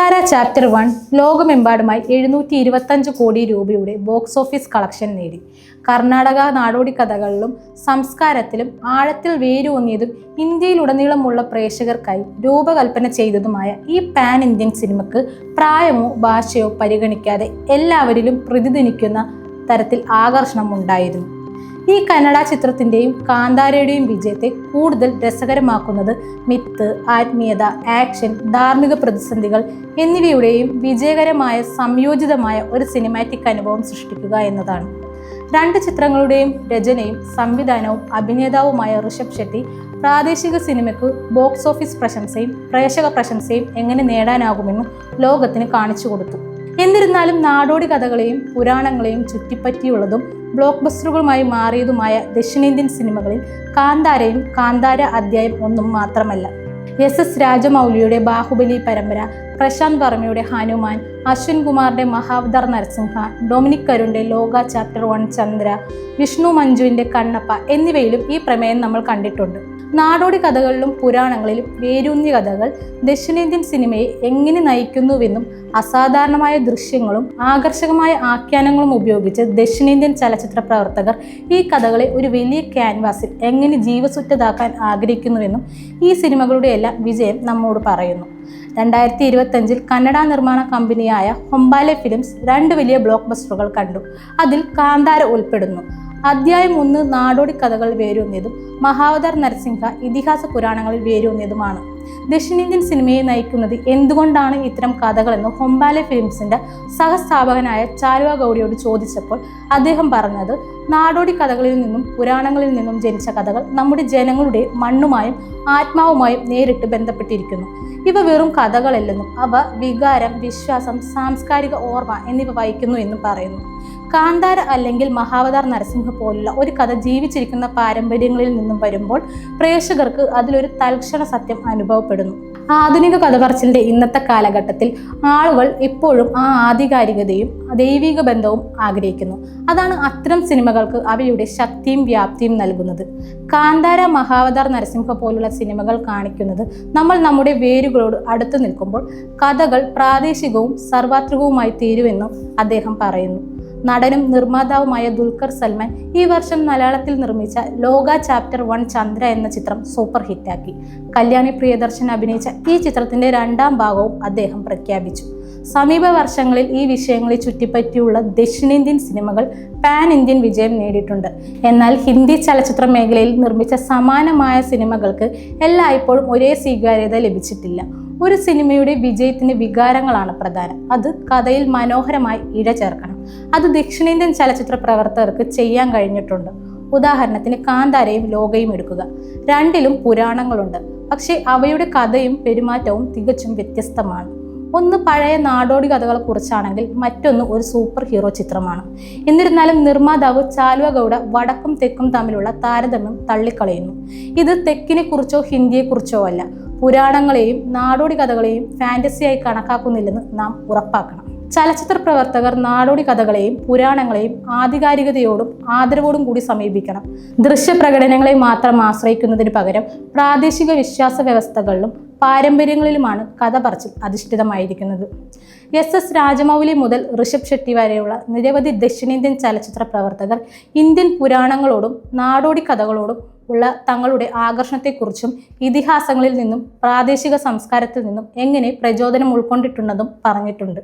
Kantara chapter one ലോകമെമ്പാടുമായി എഴുന്നൂറ്റി ഇരുപത്തഞ്ച് കോടി രൂപയുടെ ബോക്സ് ഓഫീസ് കളക്ഷൻ നേടി. കർണാടക നാടോടി കഥകളിലും സംസ്കാരത്തിലും ആഴത്തിൽ വേരൂന്നിയതും ഇന്ത്യയിലുടനീളമുള്ള പ്രേക്ഷകർക്കായി രൂപകൽപ്പന ചെയ്തതുമായ ഈ പാൻ ഇന്ത്യൻ സിനിമക്ക് പ്രായമോ ഭാഷയോ പരിഗണിക്കാതെ എല്ലാവരിലും പ്രതിധ്വനിക്കുന്ന തരത്തിൽ ആകർഷണം ഉണ്ടായിരുന്നു ഈ കന്നഡ ചിത്രത്തിന്റെയും കാന്താരയുടെയും വിജയത്തെ കൂടുതൽ രസകരമാക്കുന്നത് മിത്ത് ആത്മീയത ആക്ഷൻ ധാർമ്മിക പ്രതിസന്ധികൾ എന്നിവയുടെയും വിജയകരമായ സംയോജിതമായ ഒരു സിനിമാറ്റിക് അനുഭവം സൃഷ്ടിക്കുക എന്നതാണ്. രണ്ട് ചിത്രങ്ങളുടെയും രചനയും സംവിധാനവും അഭിനേതാവുമായ ഋഷഭ് ഷെട്ടി പ്രാദേശിക സിനിമയ്ക്ക് ബോക്സ് ഓഫീസ് പ്രശംസയും പ്രേക്ഷക പ്രശംസയും എങ്ങനെ നേടാനാകുമെന്നും ലോകത്തിന് കാണിച്ചു കൊടുത്തു. എന്നിരുന്നാലും നാടോടി കഥകളെയും പുരാണങ്ങളെയും ചുറ്റിപ്പറ്റിയുള്ളതും ബ്ലോക്ക് ബസ്റ്ററുകളുമായി മാറിയതുമായ ദക്ഷിണേന്ത്യൻ സിനിമകളിൽ കാന്താരയും കാന്താര അധ്യായം ഒന്നും മാത്രമല്ല. എസ് എസ് രാജമൗലിയുടെ ബാഹുബലി പരമ്പര പ്രശാന്ത് വർമ്മയുടെ ഹനുമാൻ അശ്വിൻ കുമാറിന്റെ മഹാവതാർ നരസിംഹ ഡൊമിനിക് കരുണിന്റെ ലോക ചാപ്റ്റർ വൺ ചന്ദ്ര വിഷ്ണു മഞ്ജുവിന്റെ കണ്ണപ്പ എന്നിവയിലും ഈ പ്രമേയം നമ്മൾ കണ്ടിട്ടുണ്ട്. നാടോടി കഥകളിലും പുരാണങ്ങളിലും വേരൂന്നിയ കഥകൾ ദക്ഷിണേന്ത്യൻ സിനിമയെ എങ്ങനെ നയിക്കുന്നുവെന്നും അസാധാരണമായ ദൃശ്യങ്ങളും ആകർഷകമായ ആഖ്യാനങ്ങളും ഉപയോഗിച്ച് ദക്ഷിണേന്ത്യൻ ചലച്ചിത്ര പ്രവർത്തകർ ഈ കഥകളെ ഒരു വലിയ ക്യാൻവാസിൽ എങ്ങനെ ജീവസുറ്റതാക്കാൻ ആഗ്രഹിക്കുന്നുവെന്നും ഈ സിനിമകളുടെ എല്ലാം വിജയം നമ്മോട് പറയുന്നു. രണ്ടായിരത്തി ഇരുപത്തഞ്ചിൽ കന്നഡ നിർമ്മാണ കമ്പനിയായ ഹൊമ്പാലെ ഫിലിംസ് രണ്ട് വലിയ ബ്ലോക്ക് ബസ്റ്ററുകൾ കണ്ടു. അതിൽ കാന്താര ഉൾപ്പെടുന്നു. അധ്യായം ഒന്ന് നാടോടി കഥകൾ വേരൂന്നിയതും മഹാവതാർ നരസിംഹ ഇതിഹാസ പുരാണങ്ങളിൽ വേരൂന്നിയതുമാണ്. ദക്ഷിണേന്ത്യൻ സിനിമയെ നയിക്കുന്നത് എന്തുകൊണ്ടാണ് ഇത്തരം കഥകളെന്ന് ഹൊമ്പാലെ ഫിലിംസിന്റെ സഹസ്ഥാപകനായ ചാരുവ ഗൗഡിയോട് ചോദിച്ചപ്പോൾ അദ്ദേഹം പറഞ്ഞത് നാടോടി കഥകളിൽ നിന്നും പുരാണങ്ങളിൽ നിന്നും ജനിച്ച കഥകൾ നമ്മുടെ ജനങ്ങളുടെ മണ്ണുമായും ആത്മാവുമായും നേരിട്ട് ബന്ധപ്പെട്ടിരിക്കുന്നു. ഇവ വെറും കഥകളല്ലെന്നും അവ വികാരം വിശ്വാസം സാംസ്കാരിക ഓർമ്മ എന്നിവ വഹിക്കുന്നു എന്നും പറയുന്നു. കാന്താര അല്ലെങ്കിൽ മഹാവതാർ നരസിംഹ പോലുള്ള ഒരു കഥ ജീവിച്ചിരിക്കുന്ന പാരമ്പര്യങ്ങളിൽ നിന്നും വരുമ്പോൾ പ്രേക്ഷകർക്ക് അതിലൊരു തൽക്ഷണ സത്യം അനുഭവപ്പെടുന്നു. ആധുനിക കഥ പറച്ചിലിന്റെ ഇന്നത്തെ കാലഘട്ടത്തിൽ ആളുകൾ ഇപ്പോഴും ആ ആധികാരികതയും ദൈവിക ബന്ധവും ആഗ്രഹിക്കുന്നു. അതാണ് അത്തരം സിനിമകൾക്ക് അവയുടെ ശക്തിയും വ്യാപ്തിയും നൽകുന്നത്. കാന്താര മഹാവതാർ നരസിംഹ പോലുള്ള സിനിമകൾ കാണിക്കുന്നത് നമ്മൾ നമ്മുടെ വേരുകളോട് അടുത്തു നിൽക്കുമ്പോൾ കഥകൾ പ്രാദേശികവും സർവാത്രികവുമായി തീരുമെന്നും അദ്ദേഹം പറയുന്നു. നടനും നിർമ്മാതാവുമായ ദുൽഖർ സൽമാൻ ഈ വർഷം മലയാളത്തിൽ നിർമ്മിച്ച ലോക ചാപ്റ്റർ വൺ ചന്ദ്ര എന്ന ചിത്രം സൂപ്പർ ഹിറ്റാക്കി. കല്യാണി പ്രിയദർശൻ അഭിനയിച്ച ഈ ചിത്രത്തിന്റെ രണ്ടാം ഭാഗവും അദ്ദേഹം പ്രഖ്യാപിച്ചു. സമീപ വർഷങ്ങളിൽ ഈ വിഷയങ്ങളെ ചുറ്റിപ്പറ്റിയുള്ള ദക്ഷിണേന്ത്യൻ സിനിമകൾ പാൻ ഇന്ത്യൻ വിജയം നേടിയിട്ടുണ്ട്. എന്നാൽ ഹിന്ദി ചലച്ചിത്ര മേഖലയിൽ നിർമ്മിച്ച സമാനമായ സിനിമകൾക്ക് എല്ലായ്പ്പോഴും ഒരേ സ്വീകാര്യത ലഭിച്ചിട്ടില്ല. ഒരു സിനിമയുടെ വിജയത്തിന് വികാരങ്ങളാണ് പ്രധാനം. അത് കഥയിൽ മനോഹരമായി ഇഴചേർക്കണം. അത് ദക്ഷിണേന്ത്യൻ ചലച്ചിത്ര പ്രവർത്തകർക്ക് ചെയ്യാൻ കഴിഞ്ഞിട്ടുണ്ട്. ഉദാഹരണത്തിന് കാന്താരയും ലോകയും എടുക്കുക. രണ്ടിലും പുരാണങ്ങളുണ്ട്. പക്ഷേ അവയുടെ കഥയും പെരുമാറ്റവും തികച്ചും വ്യത്യസ്തമാണ്. ഒന്ന് പഴയ നാടോടി കഥകളെ കുറിച്ചാണെങ്കിൽ മറ്റൊന്ന് ഒരു സൂപ്പർ ഹീറോ ചിത്രമാണ്. എന്നിരുന്നാലും നിർമ്മാതാവ് ചാലുവ ഗൗഡ വടക്കും തെക്കും തമ്മിലുള്ള താരതമ്യം തള്ളിക്കളയുന്നു. ഇത് തെക്കിനെ കുറിച്ചോ ഹിന്ദിയെ കുറിച്ചോ അല്ല. പുരാണങ്ങളെയും നാടോടി കഥകളെയും ഫാന്റസിയായി കണക്കാക്കുന്നില്ലെന്ന് നാം ഉറപ്പാക്കണം. ചലച്ചിത്ര പ്രവർത്തകർ നാടോടി കഥകളെയും പുരാണങ്ങളെയും ആധികാരികതയോടും ആദരവോടും കൂടി സമീപിക്കണം. ദൃശ്യപ്രകടനങ്ങളെ മാത്രം ആശ്രയിക്കുന്നതിന് പകരം പ്രാദേശിക വിശ്വാസ വ്യവസ്ഥകളിലും പാരമ്പര്യങ്ങളിലുമാണ് കഥ പറച്ചിൽ അധിഷ്ഠിതമായിരിക്കുന്നത്. എസ് എസ് രാജമൗലി മുതൽ ഋഷഭ് ഷെട്ടി വരെയുള്ള നിരവധി ദക്ഷിണേന്ത്യൻ ചലച്ചിത്ര പ്രവർത്തകർ ഇന്ത്യൻ പുരാണങ്ങളോടും നാടോടി കഥകളോടും ഉള്ള തങ്ങളുടെ ആകർഷണത്തെക്കുറിച്ചും ഇതിഹാസങ്ങളിൽ നിന്നും പ്രാദേശിക സംസ്കാരത്തിൽ നിന്നും എങ്ങനെ പ്രചോദനം ഉൾക്കൊണ്ടിട്ടുണ്ടെന്നും പറഞ്ഞിട്ടുണ്ട്.